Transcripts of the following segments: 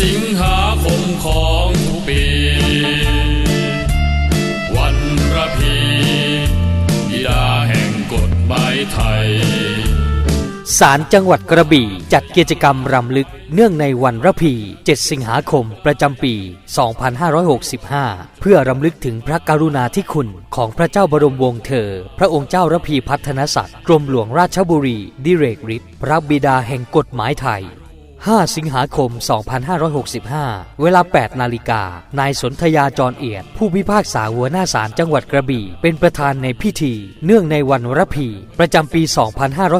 สิงหาคมของทุกปี วันระพีบิดาแห่งกฎหมายไทยศาลจังหวัดกระบี่จัดกิจกรรมรำลึกเนื่องในวันระพี 7 สิงหาคม ประจำปี 2565 เพื่อรำลึกถึงพระกรุณาธิคุณของพระเจ้าบรมวงศ์เธอ พระองค์เจ้าระพีพัฒนศักดิ์กรมหลวงราชบุรี ดิเรกฤทธิ์พระบิดาแห่งกฎหมายไทย 5 สิงหาคม 2565 เวลา 8 นาฬิกา นายสนธยาจรเอียด ผู้พิพากษาหัวหน้าศาลจังหวัดกระบี่ เป็นประธานในพิธี เนื่องในวันรพี ประจำปี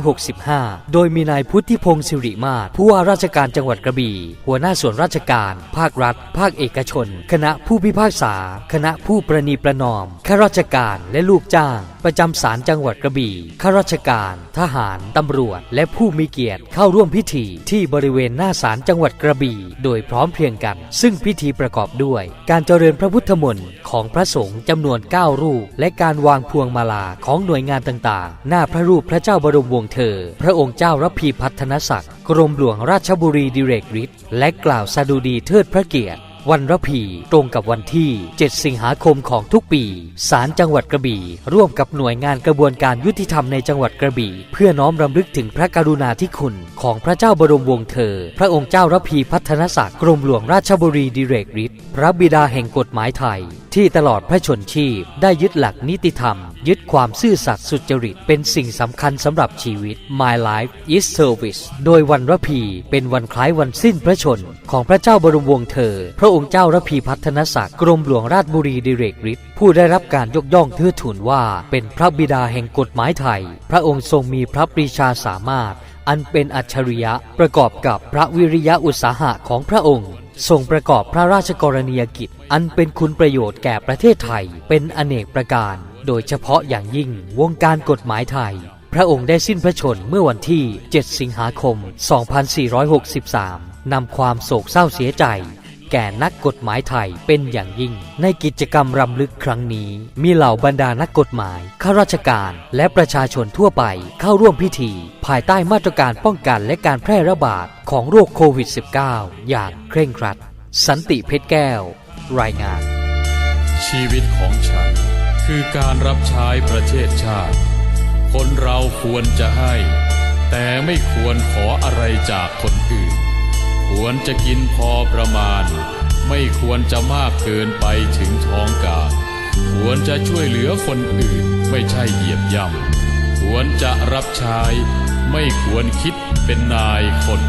2565 โดยมีนายพุทธิพงศ์สิริมาศผู้ว่าราชการจังหวัดกระบี่ หัวหน้าส่วนราชการ ภาครัฐ ภาคเอกชน คณะผู้พิพากษา คณะผู้ประนีประนอมข้าราชการและลูกจ้าง ประจำศาลจังหวัดกระบี่ข้าราชการ ทหาร ตำรวจ และผู้มีเกียรติเข้าร่วมพิธีที่บริเวณหน้าศาลจังหวัดกระบี่ โดยพร้อมเพรียงกัน ซึ่งพิธีประกอบด้วย การเจริญพระพุทธมนต์ของพระสงฆ์จำนวน 9 รูป และการวางพวงมาลาของหน่วยงานต่างๆ หน้าพระรูปพระเจ้าบรมวงศ์เธอ พระองค์เจ้าระพีพัฒนศักดิ์กรมหลวงราชบุรีดิเรกฤทธิ์และกล่าวสดุดีเทิดพระเกียรติ วันระพีตรงกับวันที่ 7 สิงหาคมของทุกปี ศาลจังหวัดกระบี่ ร่วมกับหน่วยงานกระบวนการยุติธรรมในจังหวัดกระบี่ เพื่อน้อมรำลึกถึงพระกรุณาธิคุณ ของพระเจ้าบรมวงศ์เธอ พระองค์เจ้าระพีพัฒนศักดิ์กรมหลวงราชบุรีดิเรกฤทธิ์พระบิดาแห่งกฎหมายไทย ที่ตลอดพระชนชีพได้ยึดหลักนิติธรรม ยึดความซื่อสัตย์สุจริต เป็นสิ่งสำคัญสำหรับชีวิต My Life is Service โดยวันระพีเป็นวันคล้ายวันสิ้นพระชน ของพระเจ้าบรมวงศ์เธอ พระองค์เจ้าระพีพัฒนศักดิ์กรมหลวงราชบุรีดิเรกฤทธิ์ผู้ได้รับการยกย่องเทิดทูนว่า เป็นพระบิดาแห่งกฎหมายไทย พระองค์ทรงมีพระปรีชาสามารถ อันเป็นอัจฉริยะประกอบกับพระวิริยะอุตสาหะของพระองค์ทรงประกอบพระราชกรณียกิจ อันเป็นคุณประโยชน์แก่ประเทศไทย เป็นอเนกประการ โดยเฉพาะอย่างยิ่งวงการกฎหมายไทย พระองค์ได้สิ้นพระชนเมื่อวันที่ 7 สิงหาคม 2463 นำความโศกเศร้าเสียใจ แก่นักกฎหมายไทยเป็นอย่างยิ่ง ในกิจกรรมรำลึกครั้งนี้ มีเหล่าบรรดานักกฎหมาย ข้าราชการ และประชาชนทั่วไปเข้าร่วมพิธี ภายใต้มาตรการป้องกันและการแพร่ระบาดของโรคโควิด -19 อย่างเคร่งครัด สันติเพชรแก้ว รายงาน ชีวิตของฉัน คือการรับใช้ประเทศชาติ คนเราควรจะให้ แต่ไม่ควรขออะไรจากคนอื่น ควรจะกินพอประมาณ ไม่ควรจะมากเกินไปถึงท้องกาควรจะช่วยเหลือคนอื่นไม่ใช่เหยียบย่ำควรจะรับใช้ ไม่ควรคิดเป็นนายคน